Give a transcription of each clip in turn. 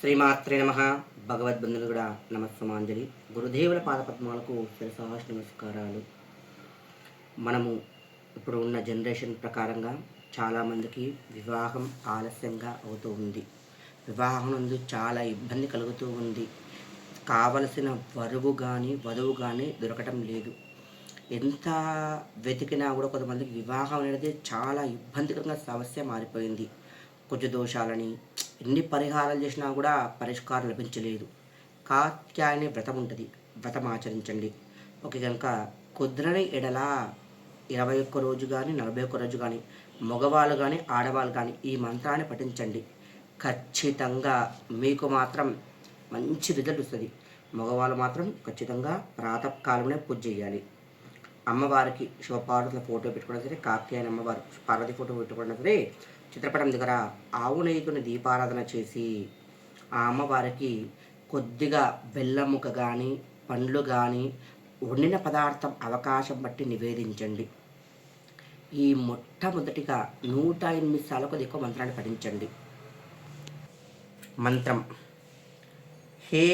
శ్రీమాత్రే నమ. భగవద్బంధులు కూడా నమస్సమాంజలి. గురుదేవుల పాదపద్మాలకు శిరసాహ నమస్కారాలు. మనము ఇప్పుడు ఉన్న జనరేషన్ ప్రకారంగా చాలామందికి వివాహం ఆలస్యంగా అవుతూ ఉంది. వివాహం నందు చాలా ఇబ్బంది కలుగుతూ ఉంది. కావలసిన వరువు కానీ వధువు కానీ దొరకటం లేదు. ఎంత వెతికినా కూడా కొంతమందికి వివాహం అనేది చాలా ఇబ్బందికరంగా సమస్య మారిపోయింది. కుజ దోషాలని ఎన్ని పరిహారాలు చేసినా కూడా పరిష్కారం లభించలేదు. కాత్యాయని వ్రతం ఉంటుంది వ్రతం ఆచరించండి. ఓకే కనుక కుదరని ఎడల ఇరవై ఒక్క రోజు కానీ నలభై ఒక్క రోజు కానీ మగవాళ్ళు కానీ ఆడవాళ్ళు కానీ ఈ మంత్రాన్ని పఠించండి. ఖచ్చితంగా మీకు మాత్రం మంచి రిజల్ట్ వస్తుంది. మగవాళ్ళు మాత్రం ఖచ్చితంగా ప్రాతకాలంలో పూజ చేయాలి. అమ్మవారికి శివపార్వతుల ఫోటో పెట్టుకోవడం సరే కాత్యాయన అమ్మవారు పార్వతి ఫోటో పెట్టుకోవడం సరే చిత్రపటం దగ్గర ఆవు నెయ్యితోని దీపారాధన చేసి ఆ అమ్మవారికి కొద్దిగా బెల్లముక కానీ పండ్లు కానీ వండిన పదార్థం అవకాశం బట్టి నివేదించండి. ఈ మొట్టమొదటిగా నూట ఎనిమిది సార్లకు ఎక్కువ మంత్రాన్ని పఠించండి. మంత్రం. హే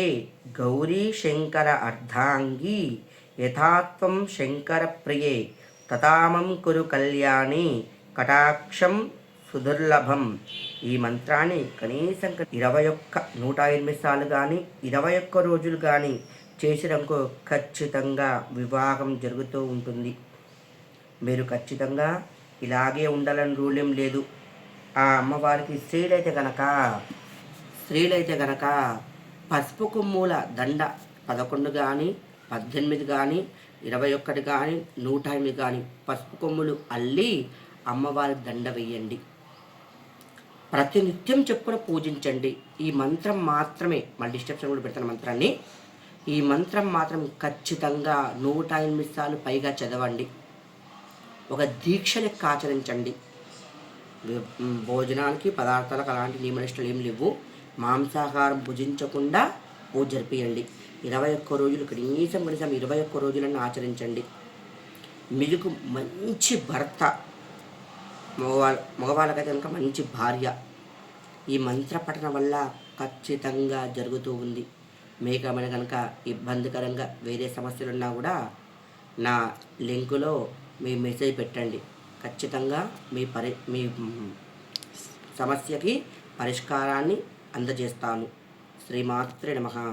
గౌరీ శంకర అర్ధాంగి యథాత్వం శంకర ప్రియే తథామం కురు కళ్యాణి కటాక్షం సుదుర్లభం. ఈ మంత్రాన్ని కనీసం ఇరవై ఒక్క నూట ఎనిమిది సార్లు కానీ ఇరవై ఒక్క రోజులు కానీ చేసినందుకు ఖచ్చితంగా వివాహం జరుగుతూ ఉంటుంది. మీరు ఖచ్చితంగా ఇలాగే ఉండాలని రూల్ ఏం లేదు. ఆ అమ్మవారికి స్త్రీలైతే గనక స్త్రీలైతే గనక పసుపు కొమ్ముల దండ పదకొండు కానీ పద్దెనిమిది కానీ ఇరవై ఒక్కటి కానీ నూట ఎనిమిది కానీ పసుపు కొమ్ములు అల్లి అమ్మవారి దండ వేయండి. ప్రతినిత్యం చెప్పున పూజించండి. ఈ మంత్రం మాత్రమే మళ్ళీ డిస్టర్బ్షన్ కూడా పెడతాను మంత్రాన్ని. ఈ మంత్రం మాత్రం ఖచ్చితంగా నూట ఎనిమిది సార్లు పైగా చదవండి. ఒక దీక్ష లెక్క ఆచరించండి భోజనానికి పదార్థాలకు అలాంటి నియమనిష్టలు ఏం లేవు. మాంసాహారం భుజించకుండా పూజ జరిపియండి. ఇరవై ఒక్క రోజులు కనీసం కనీసం ఇరవై ఒక్క రోజులను ఆచరించండి. మీకు మంచి భర్త మగవాళ్ళ మగవాళ్ళకైతే కనుక మంచి భార్య. ఈ మంత్ర పఠన వల్ల ఖచ్చితంగా జరుగుతూ ఉంది. మేకమైన కనుక ఇబ్బందికరంగా వేరే సమస్యలు ఉన్నా కూడా నా లింకులో మీ మెసేజ్ పెట్టండి. ఖచ్చితంగా మీ పరి మీ సమస్యకి పరిష్కారాన్ని అందజేస్తాను. శ్రీమాత్రి నమహా